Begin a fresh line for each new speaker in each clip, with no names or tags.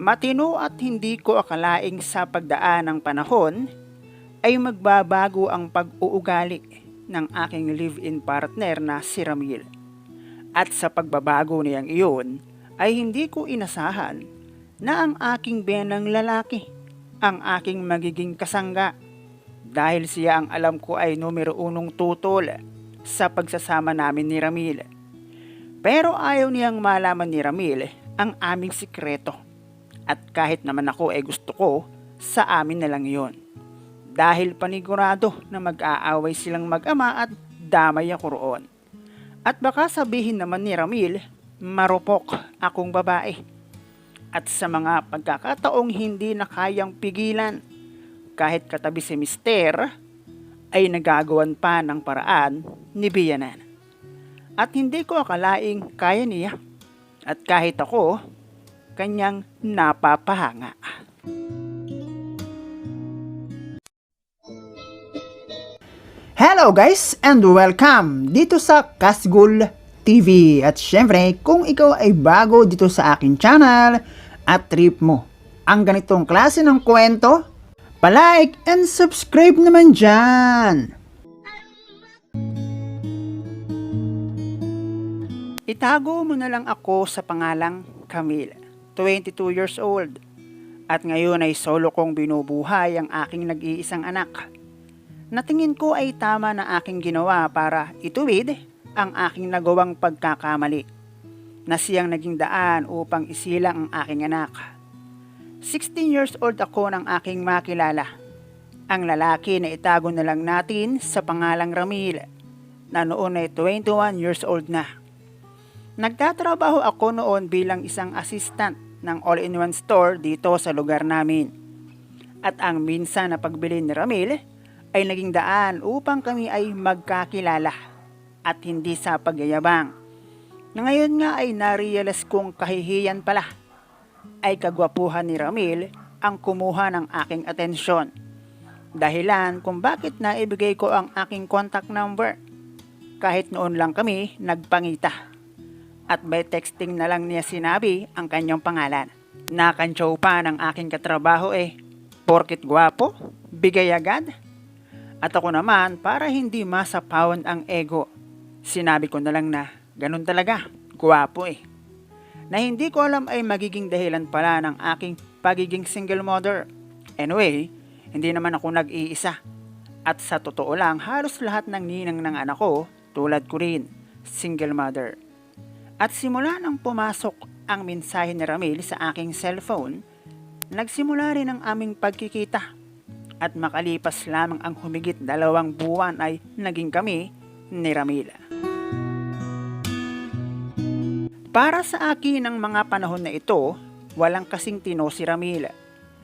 Matino at hindi ko akalaing sa pagdaan ng panahon ay magbabago ang pag-uugali ng aking live-in partner na si Ramil. At sa pagbabago niyang iyon ay hindi ko inasahan na ang aking benang lalaki ang aking magiging kasangga dahil siya ang alam ko ay numero unong tutol sa pagsasama namin ni Ramil. Pero ayaw niyang malaman ni Ramil ang aming sikreto. At kahit naman ako ay gusto ko, sa amin na lang yon. Dahil panigurado na mag-aaway silang mag-ama at damay ako roon. At baka sabihin naman ni Ramil, marupok akong babae. At sa mga pagkakataong hindi na kayang pigilan, kahit katabi si Mister, ay nagagawan pa ng paraan ni Biyanan. At hindi ko akalaing kaya niya. At kahit ako, kanyang napapahanga. Hello guys and welcome dito sa Kasgul TV. At syempre, kung ikaw ay bago dito sa akin channel at trip mo ang ganitong klase ng kwento, palike and subscribe naman dyan. Itago mo na lang ako sa pangalang Camille, 22 years old. At ngayon ay solo kong binubuhay ang aking nag-iisang anak. Natingin ko ay tama na aking ginawa para ituwid ang aking nagawang pagkakamali na siyang naging daan upang isilang ang aking anak. 16 years old ako nang aking makilala. Ang lalaki na itago na lang natin sa pangalang Ramil na noon ay 21 years old na. Nagtatrabaho ako noon bilang isang assistant ng all-in-one store dito sa lugar namin. At ang minsan na pagbili ni Ramil ay naging daan upang kami ay magkakilala at hindi sa pagyayabang. Na ngayon nga ay narealize kong kahihiyan pala ay kagwapuhan ni Ramil ang kumuha ng aking atensyon. Dahilan kung bakit naibigay ko ang aking contact number. Kahit noon lang kami nagpangita. At by texting na lang niya sinabi ang kanyang pangalan. Nakantsaw pa ng aking katrabaho eh. Porkit gwapo, bigay agad. At ako naman para hindi masapawan ang ego. Sinabi ko na lang na ganun talaga, gwapo eh. Na hindi ko alam ay magiging dahilan pala ng aking pagiging single mother. Anyway, hindi naman ako nag-iisa. At sa totoo lang, halos lahat ng ninang ng anak ko, tulad ko rin, single mother. At simula nang pumasok ang mensahe ni Ramil sa aking cellphone, nagsimula rin ang aming pagkikita. At makalipas lamang ang humigit dalawang buwan ay naging kami ni Ramil. Para sa akin ang mga panahon na ito, walang kasing tino si Ramil.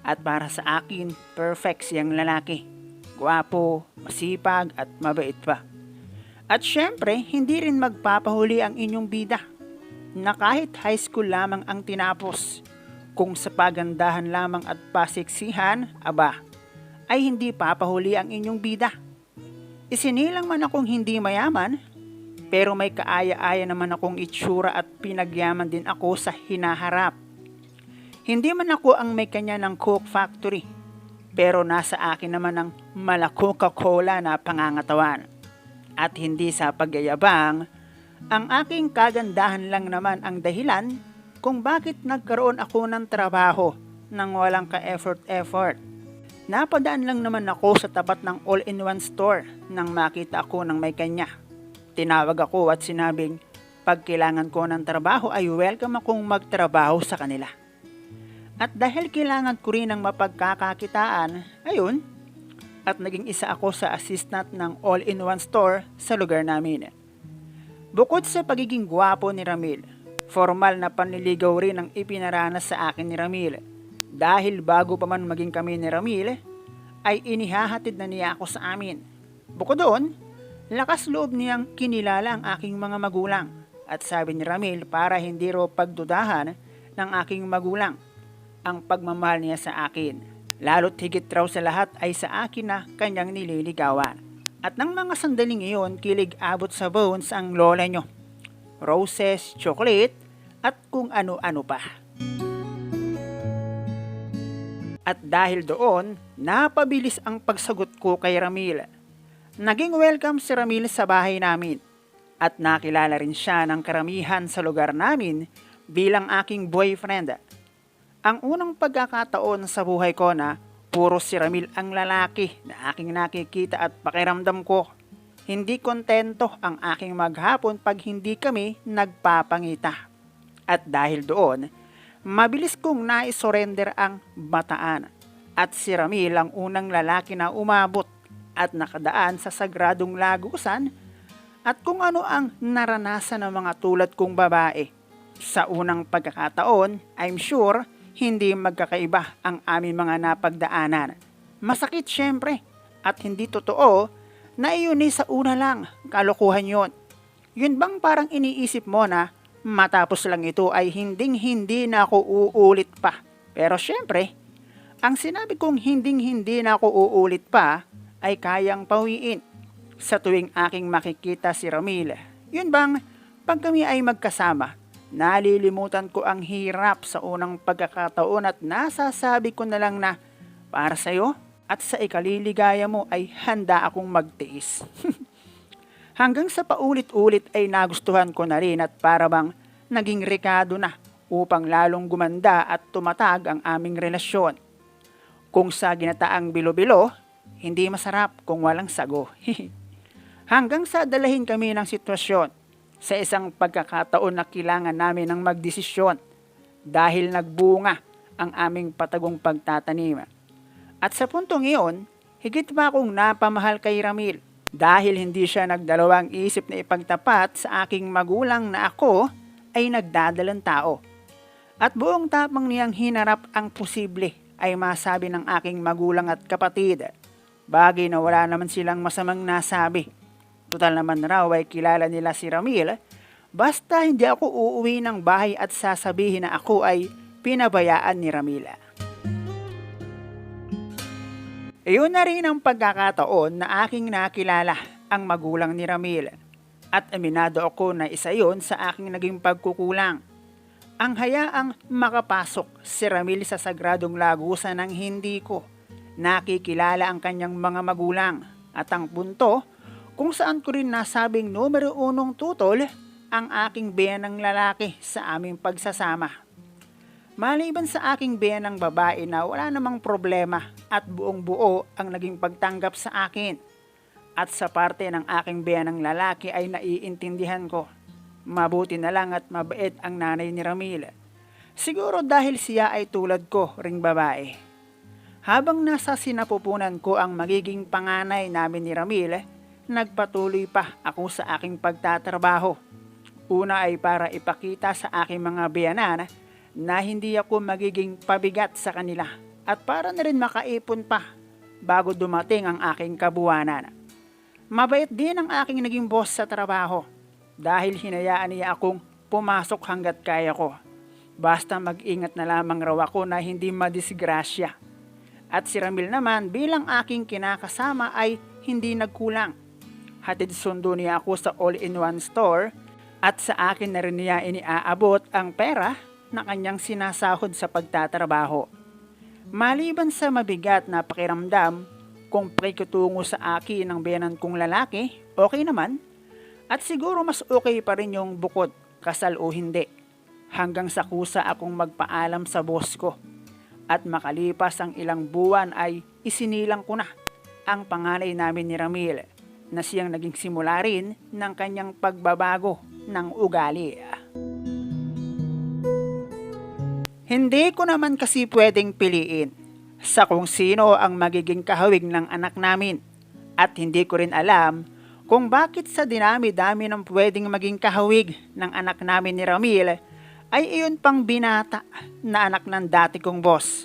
At para sa akin, perfect siyang lalaki. Gwapo, masipag at mabait pa. At syempre, hindi rin magpapahuli ang inyong bida na kahit high school lamang ang tinapos, kung sa pagandahan lamang at pasiksihan, aba, ay hindi papahuli ang inyong bida. Isinilang man akong hindi mayaman, pero may kaaya-aya naman akong itsura at pinagyaman din ako sa hinaharap. Hindi man ako ang may kanya ng Coke Factory, pero nasa akin naman ang mala Coca-Cola na pangangatawan. At hindi sa pagyayabang, ang aking kagandahan lang naman ang dahilan kung bakit nagkaroon ako ng trabaho nang walang ka-effort-effort. Napadaan lang naman ako sa tapat ng all-in-one store nang makita ako ng may kanya. Tinawag ako at sinabing, pag kailangan ko ng trabaho ay welcome akong magtrabaho sa kanila. At dahil kailangan ko rin ng mapagkakakitaan, ayun, at naging isa ako sa assistant ng all-in-one store sa lugar namin. Bukod sa pagiging gwapo ni Ramil, formal na panliligaw rin ang ipinaranas sa akin ni Ramil. Dahil bago pa man maging kami ni Ramil, ay inihahatid na niya ako sa amin. Bukod doon, lakas loob niyang kinilala ang aking mga magulang. At sabi ni Ramil para hindi raw pagdudahan ng aking magulang ang pagmamahal niya sa akin. Lalo't higit raw sa lahat ay sa akin na kanyang nililigawan. At ng mga sandaling iyon, kilig abot sa bones ang lola nyo. Roses, chocolate, at kung ano-ano pa. At dahil doon, napabilis ang pagsagot ko kay Ramil. Naging welcome si Ramil sa bahay namin at nakilala rin siya ng karamihan sa lugar namin bilang aking boyfriend. Ang unang pagkakataon sa buhay ko na puro si Ramil ang lalaki na aking nakikita at pakiramdam ko. Hindi kontento ang aking maghapon pag hindi kami nagpapangita. At dahil doon, mabilis kong naisurrender ang bataan. At si Ramil ang unang lalaki na umabot at nakadaan sa sagradong lagusan at kung ano ang naranasan ng mga tulad kong babae. Sa unang pagkakataon, I'm sure hindi magkakaiba ang aming mga napagdaanan. Masakit syempre at hindi totoo na iyon sa una lang, kalokohan yon. Yun bang parang iniisip mo na matapos lang ito ay hinding hindi na ako uulit pa. Pero syempre, ang sinabi kong hinding hindi na ako uulit pa ay kayang pawiin sa tuwing aking makikita si Ramil. Yun bang pag kami ay magkasama, nalilimutan ko ang hirap sa unang pagkakataon at nasasabi ko na lang na para sa'yo at sa ikaliligaya mo ay handa akong magtiis. Hanggang sa paulit-ulit ay nagustuhan ko na rin at para bang naging rekado na upang lalong gumanda at tumatag ang aming relasyon. Kung sa ginataang bilo-bilo, hindi masarap kung walang sago. Hanggang sa dalahin kami ng sitwasyon sa isang pagkakataon na kailangan namin ng magdesisyon dahil nagbunga ang aming patagong pagtatanim. At sa puntong iyon, higit pa akong napamahal kay Ramil dahil hindi siya nagdalawang isip na ipagtapat sa aking magulang na ako ay nagdadalang tao. At buong tapang niyang hinarap ang posible ay masabi ng aking magulang at kapatid. Bagay na wala naman silang masamang nasabi. Total naman raw ay kilala nila si Ramil. Basta hindi ako uuwi ng bahay at sasabihin na ako ay pinabayaan ni Ramila. Iyon na rin ang pagkakataon na aking nakilala ang magulang ni Ramil. At aminado ako na isa yon sa aking naging pagkukulang. Ang hayaang makapasok si Ramil sa sagradong lagusan ng hindi ko. Nakikilala ang kanyang mga magulang at ang punto kung saan ko rin nasabing numero unong tutol ang aking biyanang lalaki sa aming pagsasama. Maliban sa aking biyanang babae na wala namang problema at buong buo ang naging pagtanggap sa akin. At sa parte ng aking biyanang lalaki ay naiintindihan ko. Mabuti na lang at mabait ang nanay ni Ramil. Siguro dahil siya ay tulad ko ring babae. Habang nasa sinapupunan ko ang magiging panganay namin ni Ramil, nagpatuloy pa ako sa aking pagtatrabaho. Una ay para ipakita sa aking mga biyanan na hindi ako magiging pabigat sa kanila at para na rin makaipon pa bago dumating ang aking kabuwanan. Mabait din ang aking naging boss sa trabaho dahil hinayaan niya akong pumasok hanggat kaya ko. Basta mag-ingat na lamang raw ako na hindi madisgrasya. At si Ramil naman bilang aking kinakasama ay hindi nagkulang. Hatid sundo niya ako sa all-in-one store at sa akin na rin niya iniaabot ang pera na kanyang sinasahod sa pagtatrabaho. Maliban sa mabigat na pakiramdam kung prekitungo sa akin ng biyanan kong lalaki, okay naman. At siguro mas okay pa rin yung bukod, kasal o hindi. Hanggang sa kusa akong magpaalam sa boss ko. At makalipas ang ilang buwan ay isinilang ko na ang panganay namin ni Ramil na siyang naging simula rin ng kanyang pagbabago ng ugali. Hindi ko naman kasi pwedeng piliin sa kung sino ang magiging kahawig ng anak namin. At hindi ko rin alam kung bakit sa dinami-dami ng pwedeng maging kahawig ng anak namin ni Ramil ay iyon pang binata na anak ng dati kong boss.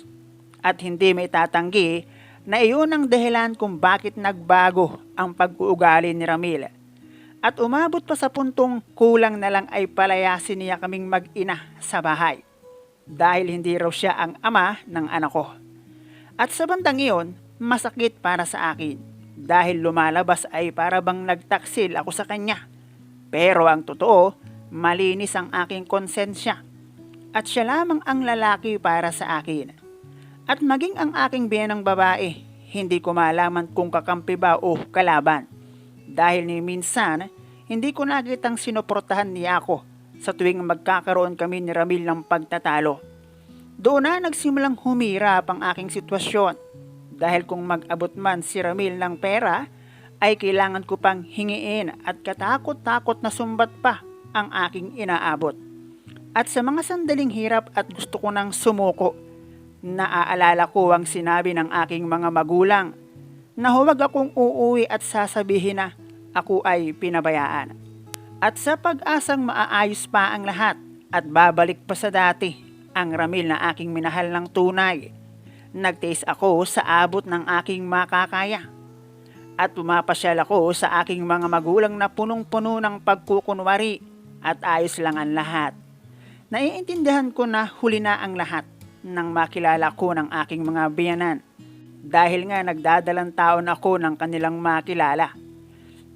At hindi may tatanggi na iyon ang dahilan kung bakit nagbago ang pag-uugali ni Ramil. At umabot pa sa puntong kulang na lang ay palayasin niya kaming mag-ina sa bahay dahil hindi raw siya ang ama ng anak ko. At sa bandang iyon, masakit para sa akin dahil lumalabas ay para bang nagtaksil ako sa kanya. Pero ang totoo, malinis ang aking konsensya at siya lamang ang lalaki para sa akin. At maging ang aking biyanang babae, hindi ko malaman kung kakampi ba o kalaban. Dahil ni minsan, hindi ko nakitang sinuportahan niya ako sa tuwing magkakaroon kami ni Ramil ng pagtatalo. Doon na nagsimulang humirap ang aking sitwasyon. Dahil kung mag-abot man si Ramil ng pera, ay kailangan ko pang hingiin at katakot-takot na sumbat pa ang aking inaabot. At sa mga sandaling hirap at gusto ko nang sumuko, naaalala ko ang sinabi ng aking mga magulang na huwag akong uuwi at sasabihin na ako ay pinabayaan. At sa pag-asang maaayos pa ang lahat at babalik pa sa dati ang ramil na aking minahal ng tunay, nagtiis ako sa abot ng aking makakaya. At pumapasyal ako sa aking mga magulang na punong-puno ng pagkukunwari at ayos lang ang lahat. Naiintindihan ko na huli na ang lahat nang makilala ko ng aking mga biyanan dahil nga nagdadalang taon ako ng kanilang makilala.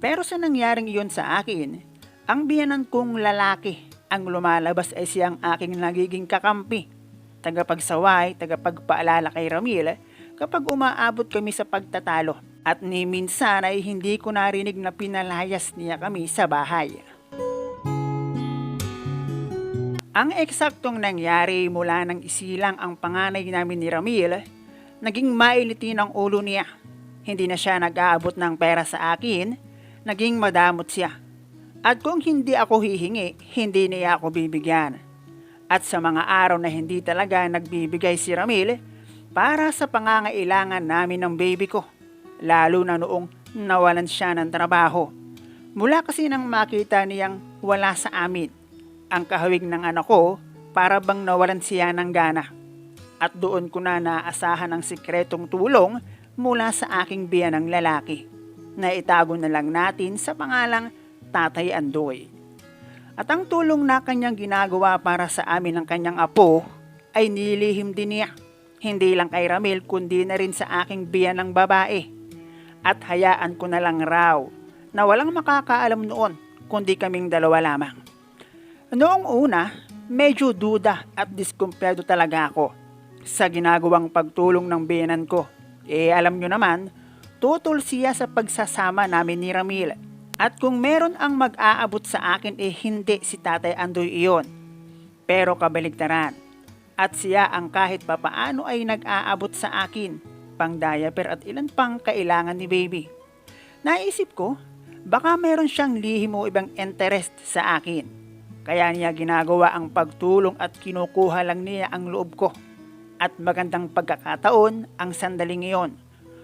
Pero sa nangyaring iyon sa akin, ang biyanan kong lalaki ang lumalabas ay siyang aking nagiging kakampi. Tagapagsaway, tagapagpaalala kay Ramil kapag umaabot kami sa pagtatalo at ni minsan ay hindi ko narinig na pinalayas niya kami sa bahay. Ang eksaktong nangyari mula nang isilang ang panganay namin ni Ramil, naging mailiti ng ulo niya. Hindi na siya nag-aabot ng pera sa akin, naging madamot siya. At kung hindi ako hihingi, hindi niya ako bibigyan. At sa mga araw na hindi talaga nagbibigay si Ramil, para sa pangangailangan namin ng baby ko, lalo na noong nawalan siya ng trabaho. Mula kasi nang makita niyang wala sa amin, ang kahawig ng anak ko para bang nawalan siya ng gana. At doon ko na naasahan ang sikretong tulong mula sa aking biyanang lalaki na itago na lang natin sa pangalang Tatay Andoy. At ang tulong na kanyang ginagawa para sa amin ng kanyang apo ay nililihim din niya. Hindi lang kay Ramil kundi na rin sa aking biyanang babae. At hayaan ko na lang raw na walang makakaalam noon kundi kaming dalawa lamang. Noong una, medyo duda at diskumpledo talaga ako sa ginagawang pagtulong ng biyanan ko. Eh alam nyo naman, tutol siya sa pagsasama namin ni Ramil. At kung meron ang mag-aabot sa akin eh hindi si Tatay Andoy iyon. Pero kabaligtaran. At siya ang kahit papaano ay nag-aabot sa akin, pang diaper at ilan pang kailangan ni baby. Naisip ko, baka meron siyang lihim o ibang interest sa akin. Kaya niya ginagawa ang pagtulong at kinukuha lang niya ang loob ko. At magandang pagkakataon ang sandaling iyon.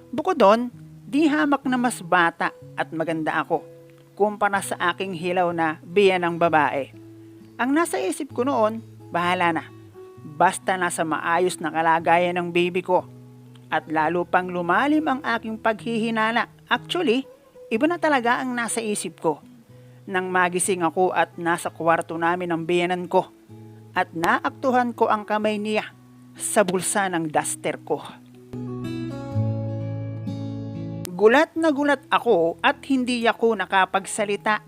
Bukod doon, di hamak na mas bata at maganda ako kumpara sa aking hilaw na biya ng babae. Ang nasa isip ko noon, bahala na. Basta nasa maayos na kalagayan ng baby ko. At lalo pang lumalim ang aking paghihinala. Actually, iba na talaga ang nasa isip ko. Nang magising ako at nasa kwarto namin ng biyanan ko. At naaktuhan ko ang kamay niya sa bulsa ng duster ko. Gulat na gulat ako at hindi ako nakapagsalita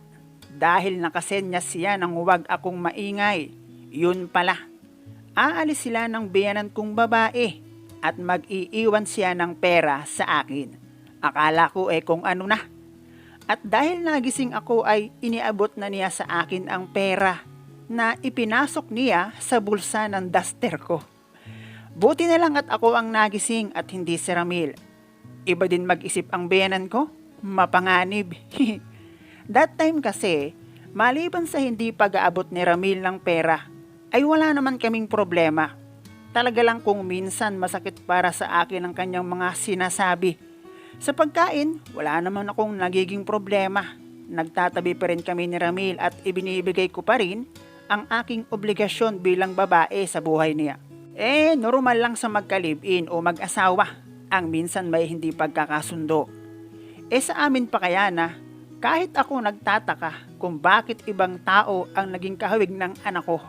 dahil nakasenya siya ng huwag akong maingay. Yun pala, aalis sila ng biyanan kong babae at mag-iiwan siya ng pera sa akin. Akala ko eh kung ano na. At dahil nagising ako ay iniabot na niya sa akin ang pera na ipinasok niya sa bulsa ng duster ko. Buti na lang at ako ang nagising at hindi si Ramil. Iba din mag-isip ang biyanan ko, mapanganib. That time kasi, maliban sa hindi pag-aabot ni Ramil ng pera, ay wala naman kaming problema. Talaga lang kung minsan masakit para sa akin ang kanyang mga sinasabi. Sa pagkain, wala naman akong nagiging problema. Nagtatabi pa rin kami ni Ramil at ibinibigay ko pa rin ang aking obligasyon bilang babae sa buhay niya. Eh, normal lang sa magkalibin o mag-asawa ang minsan may hindi pagkakasundo. E sa amin pa kaya na kahit ako nagtataka kung bakit ibang tao ang naging kahawig ng anak ko.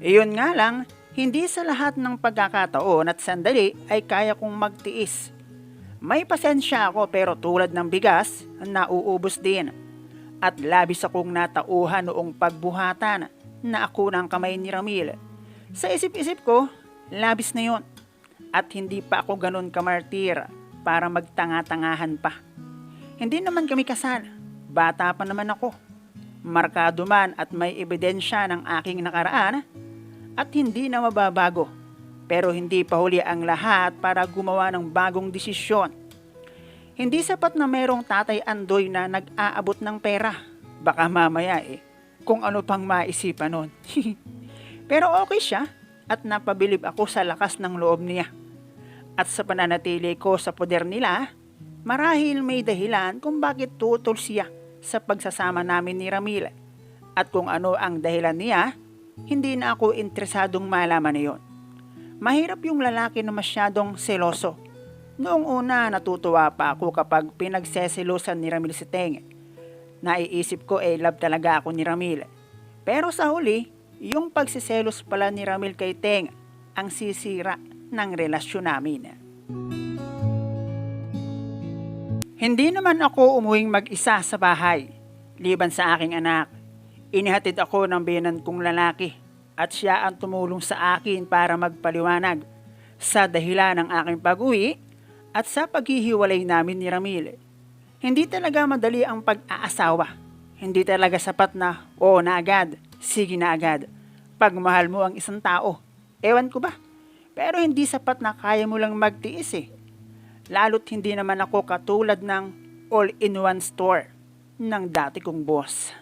Iyon nga lang, hindi sa lahat ng pagkakataon at sandali ay kaya kong magtiis. May pasensya ako pero tulad ng bigas, nauubos din. At labis akong natauhan noong pagbuhatan na ako ng kamay ni Ramil. Sa isip-isip ko, labis na yon At hindi pa ako ganun kamartir para magtanga-tangahan pa. Hindi naman kami kasal. Bata pa naman ako. Markado man at may ebidensya ng aking nakaraan at hindi na mababago. Pero hindi pa huli ang lahat para gumawa ng bagong desisyon. Hindi sapat na merong tatay Andoy na nag-aabot ng pera. Baka mamaya eh, kung ano pang maisipan nun. Pero okay siya at napabilib ako sa lakas ng loob niya. At sa pananatili ko sa poder nila, marahil may dahilan kung bakit tutol siya sa pagsasama namin ni Ramil. At kung ano ang dahilan niya, hindi na ako interesadong malaman na yon. Mahirap yung lalaki na masyadong seloso. Noong una, natutuwa pa ako kapag pinagseselosan ni Ramil si Teng. Naiisip ko eh love talaga ako ni Ramil. Pero sa huli, yung pagsiselos pala ni Ramil kay Teng ang sisira ng relasyon namin. Hindi naman ako umuwing mag-isa sa bahay, liban sa aking anak. Inihatid ako ng biyanan kong lalaki at siya ang tumulong sa akin para magpaliwanag sa dahilan ng aking pag-uwi at sa paghihiwalay namin ni Ramil. Hindi talaga madali ang pag-aasawa. Hindi talaga sapat na, oo na agad, sige na agad. Pag mahal mo ang isang tao, ewan ko ba? Pero hindi sapat na kaya mo lang magtiis eh. Lalo't hindi naman ako katulad ng all-in-one store ng dati kong boss.